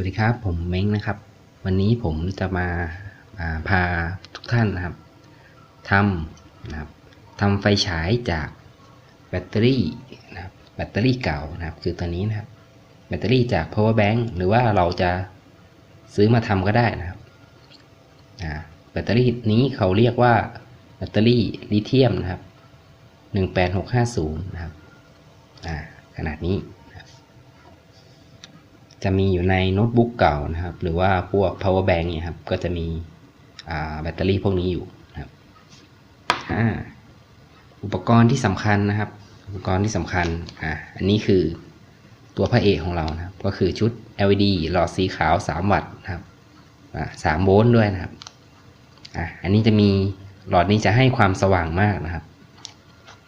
วัสดีครับผมเม้งนะครับ วันนี้ผมจะมาาพาทุกท่านนะครับทำนะครับทำไฟฉายจากแบตเตอรี่นะครับแบตเตอรี่เก่านะครับ คือตัวนี้นะครับ แบตเตอรี่จาก power bank หรือว่าเราจะซื้อมาทำก็ได้นะครับแบตเตอรี่นี้เขาเรียกว่าแบตเตอรี่ลิเธียมนะครับ 18650 นะครับขนาดนี้ จะมีอยู่ในโน้ตบุ๊กเก่านะครับ หรือว่าพวก power bank เนี่ยครับ ก็จะมีแบตเตอรี่พวกนี้อยู่นะครับอุปกรณ์ที่สำคัญนะครับ อุปกรณ์ที่สำคัญอ่าอันนี้คือตัวพระเอกของเรานะครับ ก็คือชุด LED หลอดสีขาว 3 วัตต์นะครับอ่าสามโวลต์ด้วยนะครับอ่าอันนี้จะมีหลอดนี้จะให้ความสว่างมากนะครับ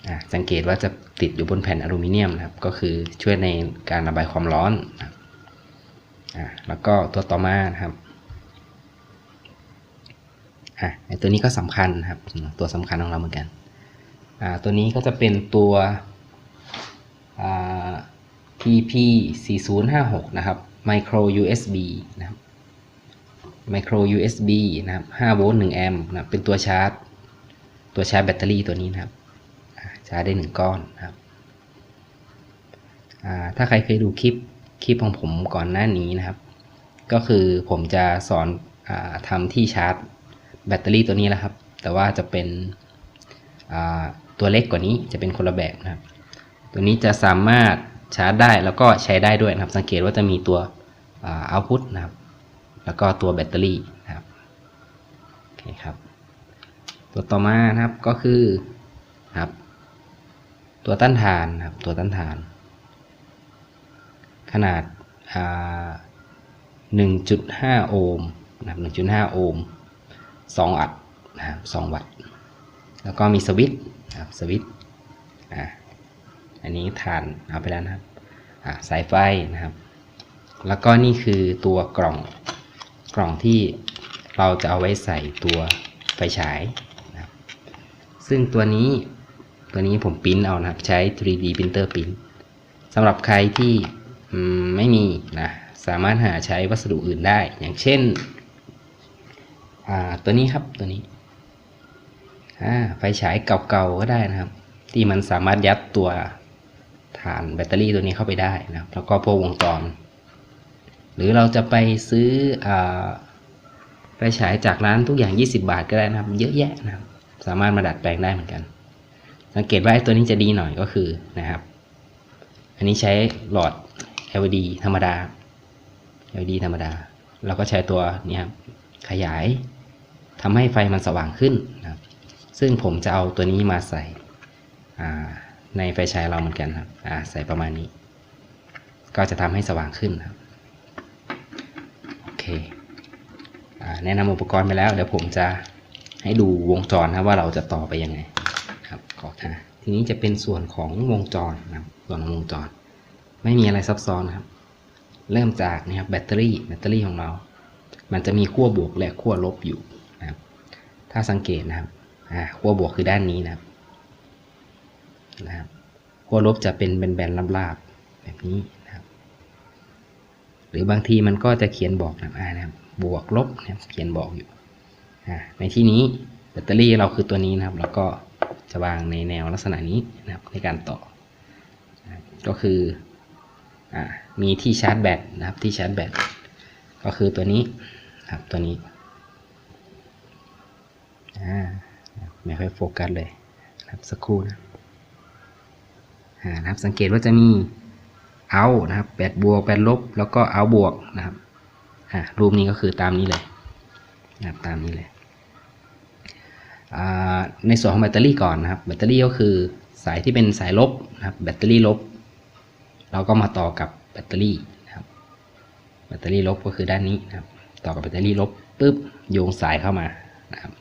อ่าสังเกตว่าจะติดอยู่บนแผ่นอลูมิเนียมนะครับ ก็คือช่วยในการระบายความร้อนนะครับ แล้วก็ตัวต่อมานะครับอะไอตัวนี้ก็สำคัญนะครับ ตัวสำคัญของเราเหมือนกันอ่าตัวนี้ก็จะเป็นตัวอ่า TP 4056นะครับ Micro USB นะครับ Micro USB นะครับ5โวลต์1แอมป์นะเป็นตัวชาร์จ ตัวชาร์จแบตเตอรี่ตัวนี้นะครับ ชาร์จได้ 1 ก้อนนะครับถ้าใครเคยดูคลิป คลิปของผมก่อนหน้านี้นะครับ ก็คือผมจะสอนอทำที่ชาร์จแบตเตอรี่ตัวนี้แหละครับ แต่ว่าจะเป็นตัวเล็กกว่านี้จะเป็นคนละแบบนะครับ ตัวนี้จะสามารถชาร์จได้แล้วก็ใช้ได้ด้วยนะครับ สังเกตว่าจะมีตัวเอาพุตนะครับ แล้วก็ตัวแบตเตอรี่นะครับโอเคครับ ตัวต่อมานะครับก็คือครับ ตัวต้านทานนะครับ ตัวต้านทาน ขนาดอ่า1.5 โอห์มนะครับ1.5 โอห์ม2อัดนะครับ2วัตต์ แล้วก็มีสวิตช์นะครับสวิตช์อ่าอันนี้ฐานเอาไปแล้วนะครับอ่าสายไฟนะครับ แล้วก็นี่คือตัวกล่องกล่องที่เราจะเอาไว้ใส่ตัวไฟฉายนะครับซึ่งตัวนี้ตัวนี้ผมปริ้นเอานะครับ ใช้ 3D printer ปริ้นสำหรับใครที่ ไม่มีนะสามารถหาใช้วัสดุอื่นได้ อย่างเช่นตัวนี้ครับตัวนี้ไฟฉายเก่าๆก็ได้นะครับ ที่มันสามารถยัดตัวฐานแบตเตอรี่ตัวนี้เข้าไปได้นะครับ แล้วก็พวกวงจรหรือเราจะไปซื้ออไฟฉายจากร้านทุกอย่าง 20 บาทก็ได้นะครับ เยอะแยะนะครับ สามารถมาดัดแปลงได้เหมือนกัน สังเกตว่าไอ้ตัวนี้จะดีหน่อยก็คือนะครับ อันนี้ใช้หลอด LED ธรรมดา LED ธรรมดา เราก็ใช้ตัวนี้ครับขยายทำให้ไฟมันสว่างขึ้นนะครับ ซึ่งผมจะเอาตัวนี้มาใส่ในไฟฉายเราเหมือนกันครับใส่ประมาณนี้ ก็จะทำให้สว่างขึ้นครับโอเคอแนะนำอุปกรณ์ไปแล้ว เดี๋ยวผมจะให้ดูวงจรนะว่าเราจะต่อไปยังไงครับขอค่ะทีนี้จะเป็นส่วนของวงจรนะครับส่วนของวงจร ไม่มีอะไรซับซ้อนนะครับ เริ่มจากนะครับแบตเตอรี่แบตเตอรี่ของเรา มันจะมีขั้วบวกและขั้วลบอยู่นะครับ ถ้าสังเกตนะครับอ่าขั้วบวกคือด้านนี้นะครับนะครับขั้วลบจะเป็นแบนๆลาบๆแบบนี้นะครับ หรือบางทีมันก็จะเขียนบอกนะครับอ่านะครับบวกลบนะครับเขียนบอกอยู่อ่าในที่นี้แบตเตอรี่เราคือตัวนี้นะครับ แล้วก็จะวางในแนวลักษณะนี้นะครับในการต่อ ก็คือ มีที่ชาร์จแบตนะครับที่ชาร์จแบตก็คือตัวนี้ครับตัวนี้ไม่ค่อยโฟกัสเลยนะครับสักครู่นะนะครับสังเกตว่าจะมีเอานะครับแปดบวกแปดลบแล้วก็เอาบวกนะครับรูปนี้ก็คือตามนี้เลยนะครับตามนี้เลยในส่วนของแบตเตอรี่ก่อนนะครับแบตเตอรี่ก็คือสายที่เป็นสายลบนะครับแบตเตอรี่ลบ เราก็มาต่อกับแบตเตอรี่นะครับแบตเตอรี่ลบก็คือด้านนี้นะครับ ต่อกับแบตเตอรี่ลบปุ๊บโยงสายเข้ามานะครับ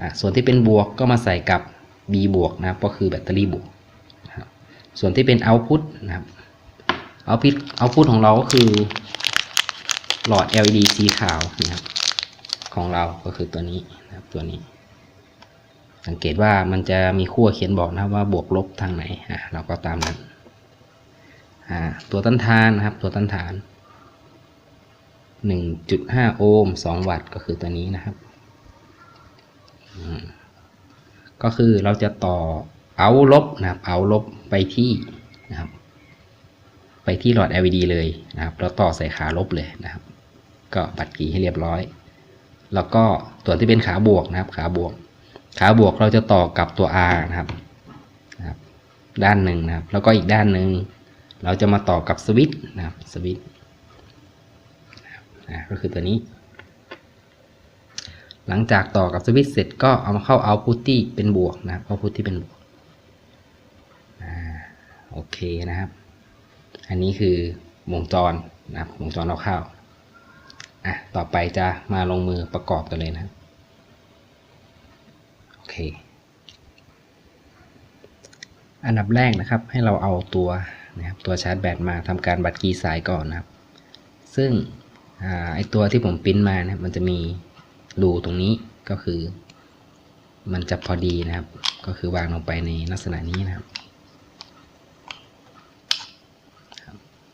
อ่าส่วนที่เป็นบวกก็มาใส่กับ B บวกนะครับก็คือแบตเตอรี่บวกนะครับส่วนที่เป็น output นะครับ output output ของเราก็คือหลอด LED สีขาวนะครับของเราก็คือตัวนี้นะครับตัวนี้ สังเกตว่ามันจะมีขั้วเขียนบอกนะครับว่าบวกลบทางไหนอะเราก็ตามนั้น ตัวต้านทานนะครับ ตัวต้านทาน 1.5 โอห์ม 2 วัตต์ก็คือตัวนี้นะครับ ก็คือเราจะต่อเอาลบนะครับ เอาลบไปที่นะครับ ไปที่หลอด LED เลยนะครับแล้วต่อใส่ขาลบเลยนะครับ ก็บัดกีให้เรียบร้อย แล้วก็ตัวที่เป็นขาบวกนะครับ ขาบวก ขาบวกเราจะต่อกับตัว R นะครับด้านหนึ่งนะครับ แล้วก็อีกด้านหนึ่ง เราจะมาต่อกับสวิตช์นะครับสวิตช์นะก็คือตัวนี้ หลังจากต่อกับสวิตช์เสร็จก็เอามาเข้าเอาพุตที่เป็นบวกนะครับเอาพุตที่เป็นบวกโอเคนะครับ อันนี้คือวงจรนะครับวงจรเราเข้าอะต่อไปจะมาลงมือประกอบกันเลยนะครับโอเคอันดับแรกนะครับให้เราเอาตัว นะครับตัวชาร์จแบตมาทำการบัดกีสายก่อนนะครับ ซึ่งอไอตัวที่ผมปริ้นมานะครับมันจะมีรูตรงนี้ก็คือ มันจะพอดีนะครับ ก็คือวางลงไปในลักษณะนี้นะครับ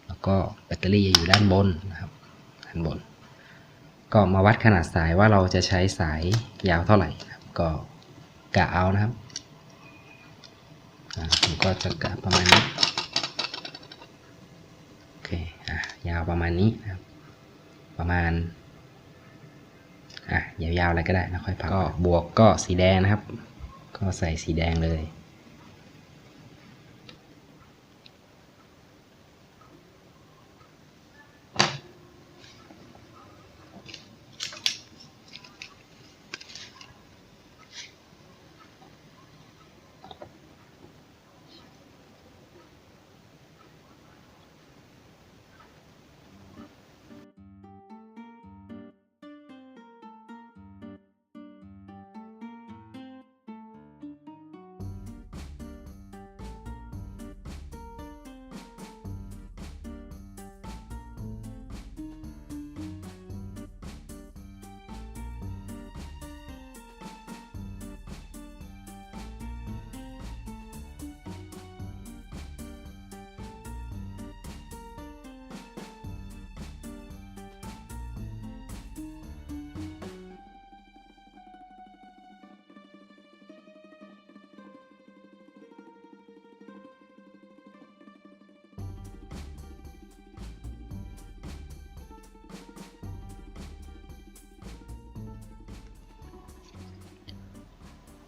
แล้วก็แบตเตอรี่จะอยู่ด้านบนนะครับด้านบน ก็มาวัดขนาดสายว่าเราจะใช้สายยาวเท่าไหร่นะครับก็กะเอานะครับผมก็จะกะประมาณนี้ อเคอะยาวประมาณนี้นะครับ ประมาณอะยาวๆอะไรก็ได้นะค่อยพักก็บวกก็สีแดงนะครับ ก็ใส่สีแดงเลย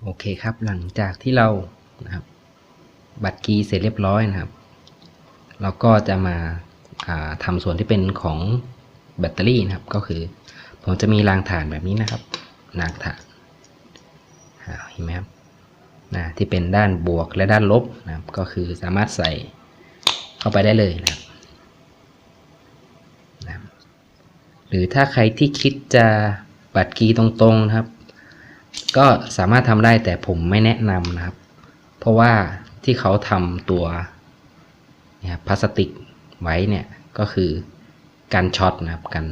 โอเคครับ หลังจากที่เรานะครับบัตรกีย์เสร็จเรียบร้อยนะครับ เราก็จะมาาทำส่วนที่เป็นของแบตเตอรี่นะครับ ก็คือ ผมจะมีรางฐานแบบนี้นะครับรางฐานเห็นไหมครับนะที่เป็นด้านบวกและด้านลบนะครับ ก็คือสามารถใส่เข้าไปได้เลยนะครับนะหรือถ้าใครที่คิดจะบัตรกีย์ตรงๆนะครับ ก็สามารถทำได้แต่ผมไม่แนะนำนะครับ เพราะว่าที่เขาทำตัวเนี่ยพลาสติกไว้เนี่ยก็คือการช็อตนะครับกัน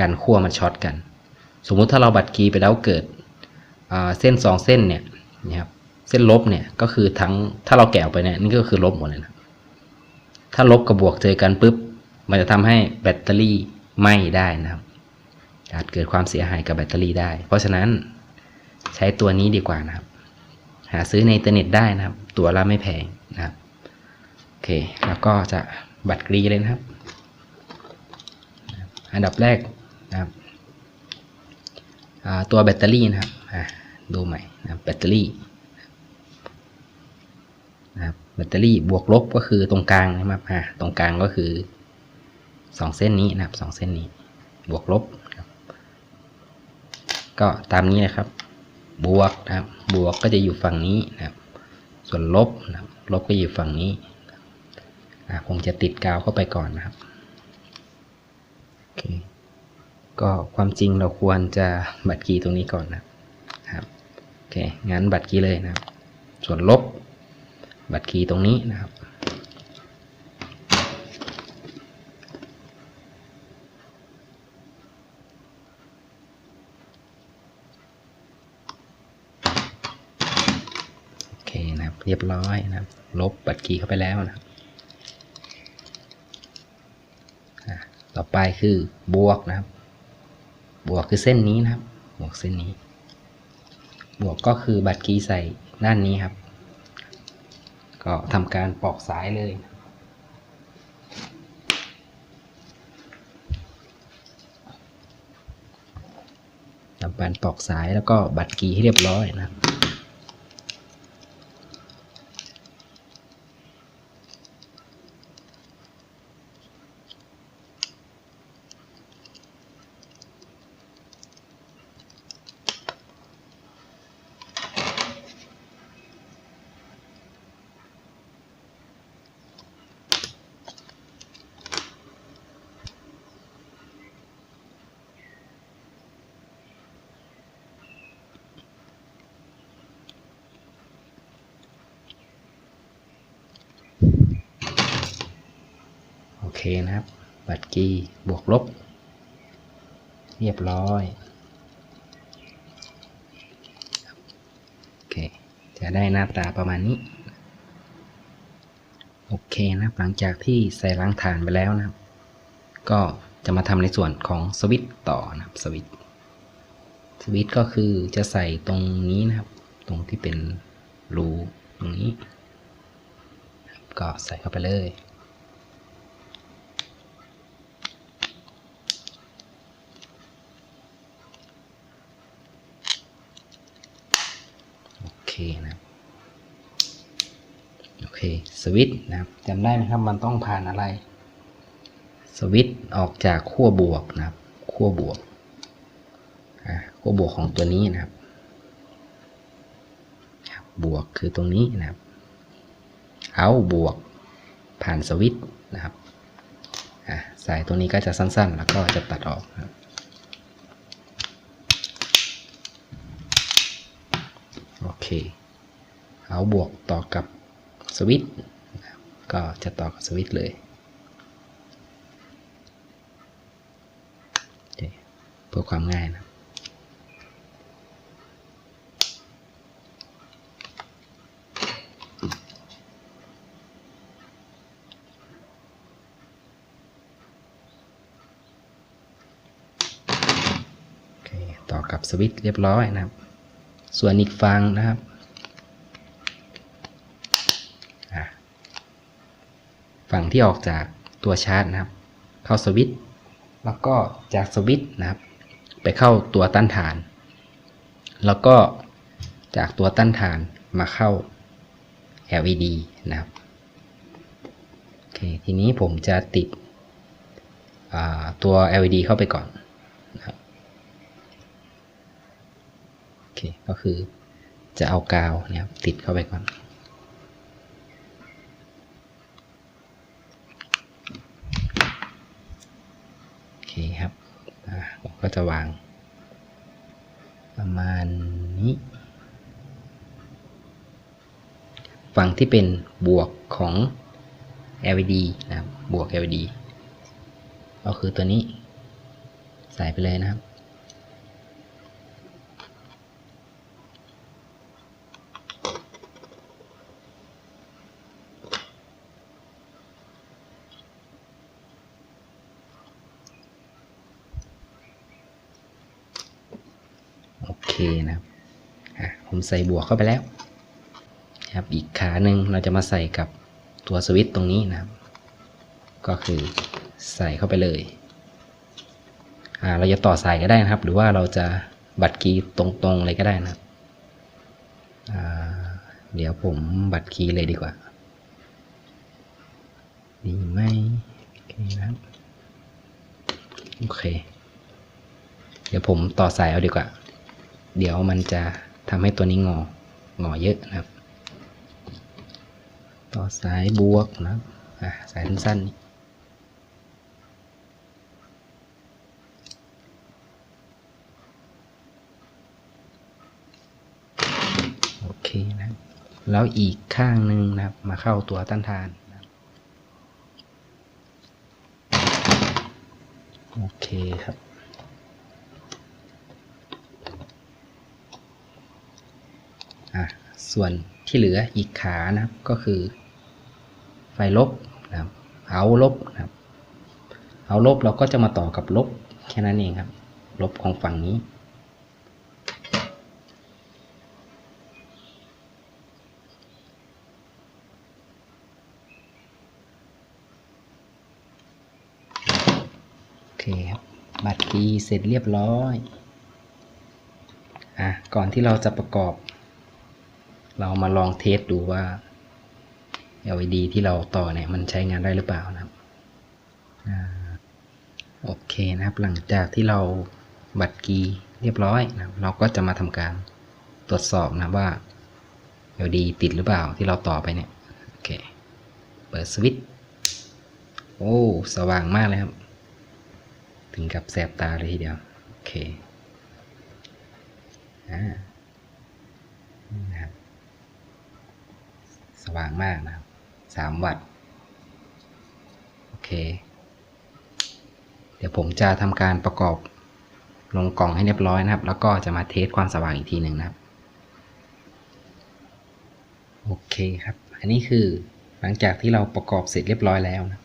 การขั้วมันช็อตกัน สมมุติถ้าเราบัดกีย์ไปแล้วเกิดเส้นสองเส้นเนี่ยนะครับเส้นลบเนี่ยก็คือทั้งถ้าเราแกะไปเนี่ยนี่ก็คือลบหมดเลยนะถ้าลบกับบวกเจอกันปุ๊บมันจะทำให้แบตเตอรี่ไหม้ได้นะครับอาจเกิดความเสียหายกับแบตเตอรี่ได้ เพราะฉะนั้น ใช้ตัวนี้ดีกว่านะครับ หาซื้อในอินเทอร์เน็ตได้นะครับ ตัวละไม่แพงนะครับโอเคแล้วก็จะบัตรกรีเลยนะครับ อันดับแรกนะครับตัวแบตเตอรี่นะครับอ่าดูใหม่นะแบตเตอรี่นะครับแบตเตอรี่บวกลบก็คือตรงกลางนะครับอ่าตรงกลางก็คือสองเส้นนี้นะครับสองเส้นนี้ บวกลบนะครับก็ตามนี้นะครับ บวกนะครับ บวกก็จะอยู่ฝั่งนี้นะครับ ส่วนลบนะครับลบก็อยู่ฝั่งนี้อ่าคงจะติดกาวเข้าไปก่อนนะครับโอเคก็ความจริงเราควรจะบัตรกีตรงนี้ก่อนนะครับโอเคงั้นบัตรกีเลยนะครับ ส่วนลบบัตรกีตรงนี้นะครับ โอเคนะครับ เรียบร้อยนะครับ ลบบัตรกีย์เข้าไปแล้วนะครับต่อไปคือบวกนะครับ บวกคือเส้นนี้นะครับ บวกเส้นนี้ บวกก็คือบัตรกีย์ใส่ด้านนี้ครับ ก็ทำการปอกสายเลยทำการปอกสายแล้วก็บัตรกีให้เรียบร้อยนะครับ นะครับ บัตรกีบวกลบ เรียบร้อยโอเคจะได้หน้าตาประมาณนี้โอเคนะครับหลังจากที่ใส่ล้างฐานไปแล้วนะครับ ก็จะมาทำในส่วนของสวิตต่อนะครับสวิตสวิตก็คือจะใส่ตรงนี้นะครับ ตรงที่เป็นรูตรงนี้ ก็ใส่เข้าไปเลย โอเค นะครับโอเคสวิตช์นะครับจำได้ไหมครับมันต้องผ่านอะไร สวิตช์ออกจากขั้วบวกนะครับขั้วบวกขั้วบวกของตัวนี้นะครับ บวกคือตรงนี้นะครับ เอาบวกผ่านสวิตช์นะครับสายตัวนี้ก็จะสั้นๆ แล้วก็จะตัดออกนะครับ โอ เคเอาบวกต่อกับสวิตช์ก็จะต่อกับสวิตช์เลยเพื่อความง่ายนะต่อกับสวิตช์เรียบร้อยนะครับ ส่วนอีกฝั่งนะครับฝั่งที่ออกจากตัวชาร์จนะครับ เข้าสวิตช์แล้วก็จากสวิตช์นะครับ ไปเข้าตัวต้านทาน แล้วก็จากตัวต้านทานมาเข้า LED นะครับโอเคทีนี้ผมจะติดตัว LED เข้าไปก่อนนะครับ โอเค ก็คือจะเอากาวเนี่ยครับติดเข้าไปก่อน โอเคครับอ่าผมก็จะวาง ประมาณนี้ ฝั่งที่เป็นบวกของ LED นะครับบวก LED ก็คือตัวนี้ใส่ไปเลยนะครับ นะครับผมใส่บวกเข้าไปแล้วนะครับอีกขาหนึ่งเราจะมาใส่กับตัวสวิตช์ตรงนี้นะครับ ก็คือใส่เข้าไปเลยอ่าเราจะต่อสายก็ได้นะครับ หรือว่าเราจะบัตรคีย์ตรงๆเลยก็ได้นะครับอ่าเดี๋ยวผมบัตรคีย์เลยดีกว่าดีไหมโอเคนะครับโอเค เดี๋ยวผมต่อสายเอาดีกว่า เดี๋ยวมันจะทำให้ตัวนี้งอ งอเยอะนะครับ ต่อสายบวกนะอะสายสั้นๆนี่โอเคนะ แล้วอีกข้างหนึ่งนะครับ มาเข้าตัวต้านทานนะโอเคครับ อะ ส่วนที่เหลืออีกขานะครับก็คือ ไฟลบนะครับเอาลบนะครับเอาลบเราก็จะมาต่อกับลบแค่นั้นเองครับ ลบของฝั่งนี้ โอเคครับ บัตรคีเสร็จเรียบร้อย อะ ก่อนที่เราจะประกอบ เรามาลองเทสดูว่า LED ที่เราต่อเนี่ยมันใช้งานได้หรือเปล่านะครับโอเคนะครับ หลังจากที่เราบัตรกีเรียบร้อยนะเราก็จะมาทำการตรวจสอบนะว่า LED ติดหรือเปล่าที่เราต่อไปเนี่ยโอเคเปิดสวิตช์โอ้สว่างมากเลยครับ ถึงกับแสบตาเลยทีเดียว โอเคอ่านี่นะครับ สว่างมากนะครับสามวัตต์ โอเค เดี๋ยวผมจะทำการประกอบลงกล่องให้เรียบร้อยนะครับ แล้วก็จะมาเทสความสว่างอีกทีหนึ่งนะครับ โอเคครับ อันนี้คือหลังจากที่เราประกอบเสร็จเรียบร้อยแล้วนะ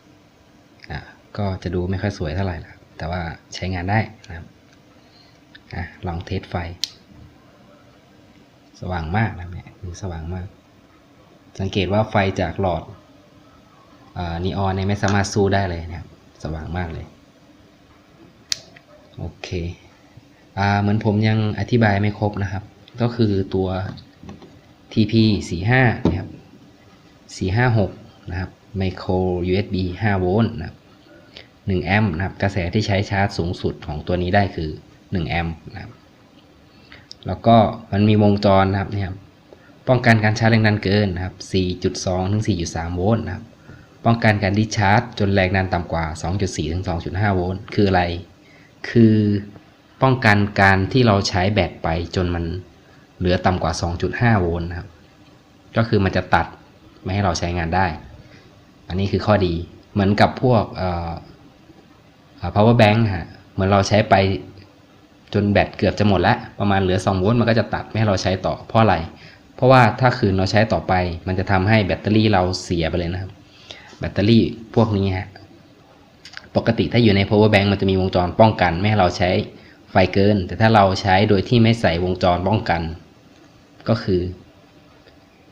อะก็จะดูไม่ค่อยสวยเท่าไหร่ละแต่ว่าใช้งานได้นะครับอะลองเทสไฟ สว่างมากนะเนี่ยดูสว่างมาก สังเกตว่าไฟจากหลอดนีออนเนี่ยไม่สามารถสู้ได้เลยนะครับ สว่างมากเลย โอเคอเหมือนผมยังอธิบายไม่ครบนะครับ ก็คือตัว TP 45นะครับ456นะครับ Micro USB 5 โวลต์นะครับ1แอมป์นะครับ กระแสที่ใช้ชาร์จสูงสุดของตัวนี้ได้คือ 1 แอมป์นะครับ แล้วก็มันมีวงจรนะครับเนี่ยครับ ป้องกันการชาร์จแรงดันเกินนะครับ 4.2 ถึง 4.3 โวลต์นะครับ ป้องกันการดิชาร์จจนแรงดันต่ำกว่า 2.4 ถึง 2.5 โวลต์ คืออะไร คือป้องกันการที่เราใช้แบตไปจนมันเหลือต่ำกว่า 2.5 โวลต์นะครับ ก็คือมันจะตัดไม่ให้เราใช้งานได้ อันนี้คือข้อดี เหมือนกับพวกเอ่อ power bank ฮะ เหมือนเราใช้ไปจนแบตเกือบจะหมดแล้ว ประมาณเหลือ 2 โวลต์มันก็จะตัดไม่ให้เราใช้ต่อ เพราะอะไร ราะว่าถ้าคืนเราใช้ต่อไป มันจะทำให้แบตเตอรี่เราเสียไปเลยนะครับ แบตเตอรี่พวกนี้ฮะปกติถ้าอยู่ใน power bank มันจะมีวงจรป้องกัน ไม่ให้เราใช้ไฟเกิน แต่ถ้าเราใช้โดยที่ไม่ใส่วงจรป้องกัน ก็คือ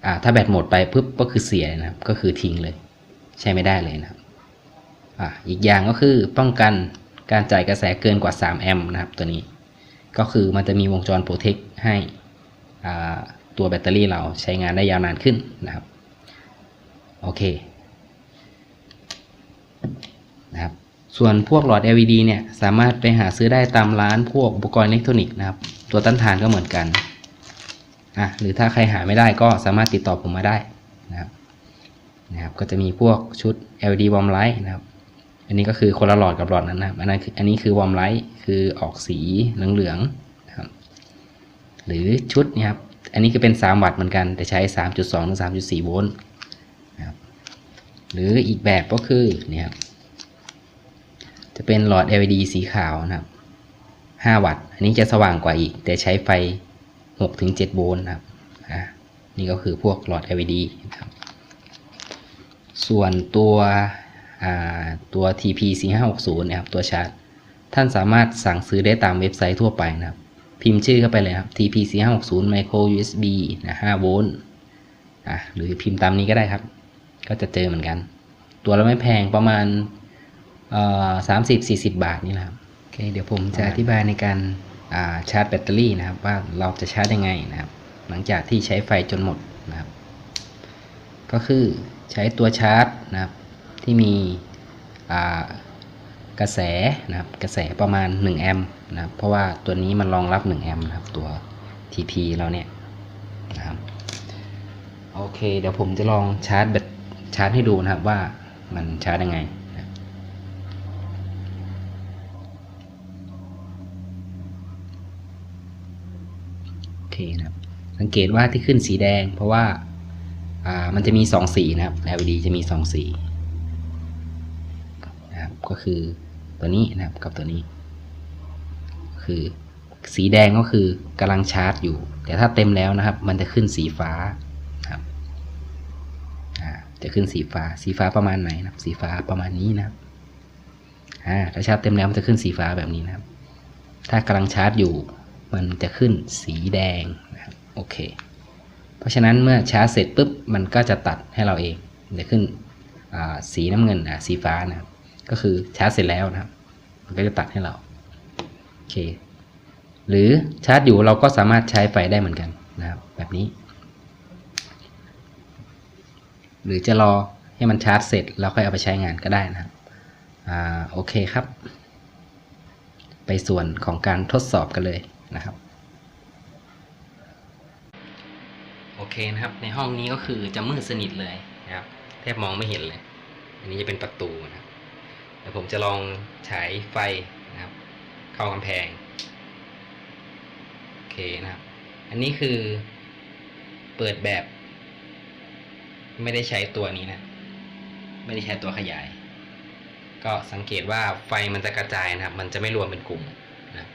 อ่าถ้าแบตหมดไปปุ๊บก็คือเสียนะครับ ก็คือทิ้งเลย ใช้ไม่ได้เลยนะครับอ่าอีกอย่างก็คือป้องกันการจ่ายกระแสเกินกว่า 3 แอมป์นะครับตัวนี้ ก็คือมันจะมีวงจรโปรเทคให้อ่า ตัวแบตเตอรี่เราใช้งานได้ยาวนานขึ้นนะครับโอเคนะครับส่วนพวกหลอด LED เนี่ยสามารถไปหาซื้อได้ตามร้านพวกอุปกรณ์อิเล็กทรอนิกส์นะครับ ตัวต้านทานก็เหมือนกันอะหรือถ้าใครหาไม่ได้ก็สามารถติดต่อผมมาได้นะครับนะครับก็จะมีพวกชุด LED warm light นะครับ อันนี้ก็คือคนละหลอดกับหลอดนั้นนะครับอันนั้นคืออันนี้คือ warm light คือออกสีเหลืองๆนะครับหรือชุดนี่ครับ อันนี้ก็เป็น 3 วัตต์เหมือนกัน แต่ใช้ 3.2ถึง3.4 โวลต์นะครับหรืออีกแบบก็คือเนี่ยครับจะเป็นหลอด LED สีขาวนะครับ 5 วัตต์ อันนี้จะสว่างกว่าอีก แต่ใช้ไฟ6ถึง7โวลต์นะครับนี่ก็คือพวกหลอด LED นะครับส่วนตัวตัว TP 4560 นะครับตัวชาร์จ ท่านสามารถสั่งซื้อได้ตามเว็บไซต์ทั่วไปนะครับ พิมพ์ชื่อเข้าไปเลยครับ TP 4560 Micro USB นะ5โวลต์อะหรือพิมพ์ตามนี้ก็ได้ครับ ก็จะเจอเหมือนกัน ตัวเราไม่แพงประมาณเอ่อ30-40บาทนี่แหละครับโอเคเดี๋ยวผมจะอธิบายในการอ่าชาร์จแบตเตอรี่นะครับ ว่าเราจะชาร์จยังไงนะครับ หลังจากที่ใช้ไฟจนหมดนะครับ ก็คือใช้ตัวชาร์จนะครับที่มีอ่า กระแสนะครับกระแสประมาณ 1 แอมป์นะครับเพราะว่าตัวนี้มันรองรับ 1 แอมป์นะครับตัว TP เราเนี่ยนะครับโอเคเดี๋ยวผมจะลองชาร์จแบตชาร์จให้ดูนะครับว่ามันชาร์จยังไงนะโอเคนะครับสังเกตว่าที่ขึ้นสีแดง เพราะว่าอ่ามันจะมีสองสีนะครับ LED จะมีสองสีนะครับก็คือ ตัวนี้นะครับกับตัวนี้ คือ สีแดงก็คือกำลังชาร์จอยู่ แต่ถ้าเต็มแล้วนะครับ มันจะขึ้นสีฟ้าครับจะขึ้นสีฟ้า สีฟ้าประมาณไหนนะครับ สีฟ้าประมาณนี้นะครับอ่าถ้าชาร์จเต็มแล้วมันจะขึ้นสีฟ้าแบบนี้นะครับ ถ้ากำลังชาร์จอยู่ มันจะขึ้นสีแดงนะครับโอเค เพราะฉะนั้นเมื่อชาร์จเสร็จปุ๊บมันก็จะตัดให้เราเองจะขึ้นสีน้ำเงินอ่าสีฟ้านะครับ ก็คือชาร์จเสร็จแล้วนะครับ มันก็จะตัดให้เราโอเคหรือชาร์จอยู่เราก็สามารถใช้ไฟได้เหมือนกันนะครับ แบบนี้ หรือจะรอให้มันชาร์จเสร็จแล้วค่อยเอาไปใช้งานก็ได้นะครับอ่าโอเคครับ ไปส่วนของการทดสอบกันเลยนะครับโอเคนะครับ ในห้องนี้ก็คือจะมืดสนิทเลยนะครับ แทบมองไม่เห็นเลย อันนี้จะเป็นประตูนะครับ เดี๋ยวผมจะลองฉายไฟนะครับ เข้ากำแพง โอเคนะครับ อันนี้คือเปิดแบบ ไม่ได้ใช้ตัวนี้นะ ไม่ได้ใช้ตัวขยาย ก็สังเกตว่าไฟมันจะกระจายนะครับ มันจะไม่รวมเป็นกลุ่มนะ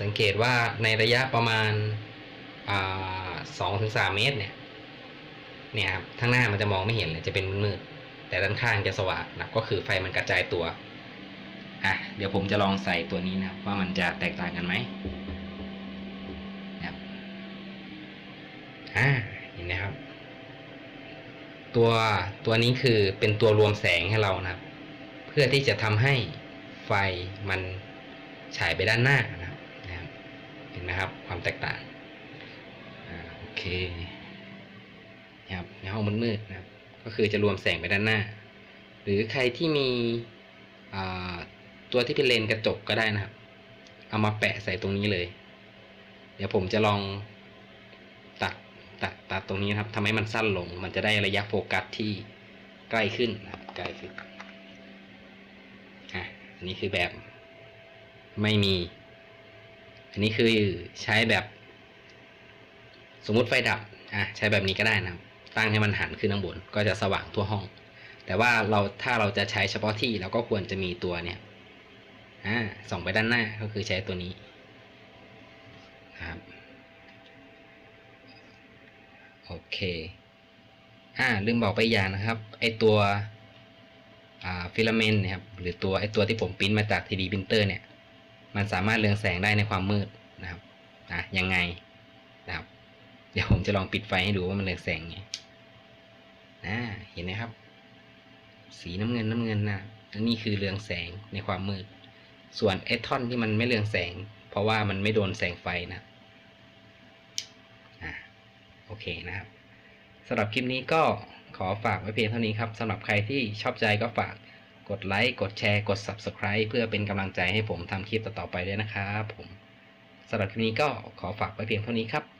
สังเกตว่าในระยะประมาณสองถึงสามเมตรเนี่ยเนี่ยครับข้างหน้ามันจะมองไม่เห็นเลยจะเป็นมืดๆ แต่ด้านข้างจะสว่างนะก็คือไฟมันกระจายตัวอะเดี๋ยวผมจะลองใส่ตัวนี้นะว่ามันจะแตกต่างกันไหมนะครับอ่าเห็นไหมครับ ตัวตัวนี้คือเป็นตัวรวมแสงให้เรานะครับเพื่อที่จะทำให้ไฟมันฉายไปด้านหน้านะครับนะครับเห็นไหมครับ ความแตกต่างอ่าโอเคนะครับในห้องมืดๆนะครับ ก็คือจะรวมแสงไปด้านหน้า หรือใครที่มีตัวที่เป็นเลนกระจกก็ได้นะครับ เอามาแปะใส่ตรงนี้เลย เดี๋ยวผมจะลองตัดตัดตัดตรงนี้นะครับทำให้มันสั้นลง มันจะได้ระยะโฟกัสที่ใกล้ขึ้นนะครับใกล้ขึ้นอะอันนี้คือแบบไม่มี อันนี้คือใช้แบบ สมมุติไฟดับอะใช้แบบนี้ก็ได้นะครับ ตั้งให้มันหันขึ้นข้างบนก็จะสว่างทั่วห้อง แต่ว่าเราถ้าเราจะใช้เฉพาะที่เราก็ควรจะมีตัวเนี่ยอ่าส่องไปด้านหน้าก็คือใช้ตัวนี้ครับโอเคอ่าลืมบอกไปอย่างนะครับไอตัวอ่าฟิลาเมนต์นะครับหรือตัวไอตัวที่ผมปริ้นมาจาก 3D printer เนี่ยมันสามารถเรืองแสงได้ในความมืดนะครับอะยังไง เดี๋ยวผมจะลองปิดไฟให้ดูว่ามันเรืองแสงไงอ่าเห็นไหมครับ สีน้ำเงินน้ำเงินนะอันนี้คือเรืองแสงในความมืด ส่วนไอทอนที่มันไม่เรืองแสง เพราะว่ามันไม่โดนแสงไฟนะอ่าโอเคนะครับสำหรับคลิปนี้ก็ขอฝากไว้เพียงเท่านี้ครับสำหรับใครที่ชอบใจก็ฝากกดไลค์ กดแชร์ กด Subscribe เพื่อเป็นกำลังใจให้ผมทำคลิปต่อๆไปด้วยนะครับผมสำหรับคลิปนี้ก็ขอฝากไว้เพียงเท่านี้ครับ